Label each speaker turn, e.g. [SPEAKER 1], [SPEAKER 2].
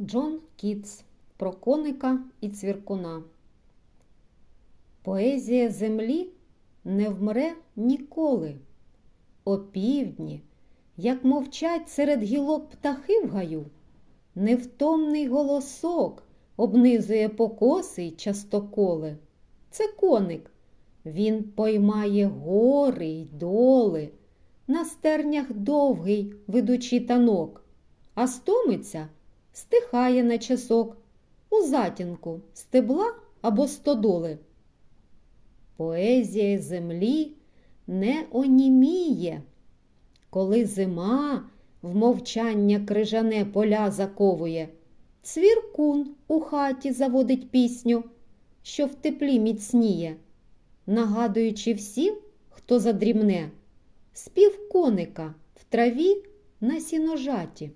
[SPEAKER 1] Джон Кітс про коника і цвіркуна. Поезія землі не вмре ніколи. Опівдні, як мовчать серед гілок птахи в гаю, невтомний голосок обнизує покоси й частоколи. Це коник. Він поймає гори й доли, на стернях довгий ведучи танок, а стомиться стихає на часок у затінку стебла або стодоли. Поезія землі не оніміє, коли зима в мовчання крижане поля заковує, цвіркун у хаті заводить пісню, що в теплі міцніє, нагадуючи всім, хто задрімне, спів коника в траві на сіножаті.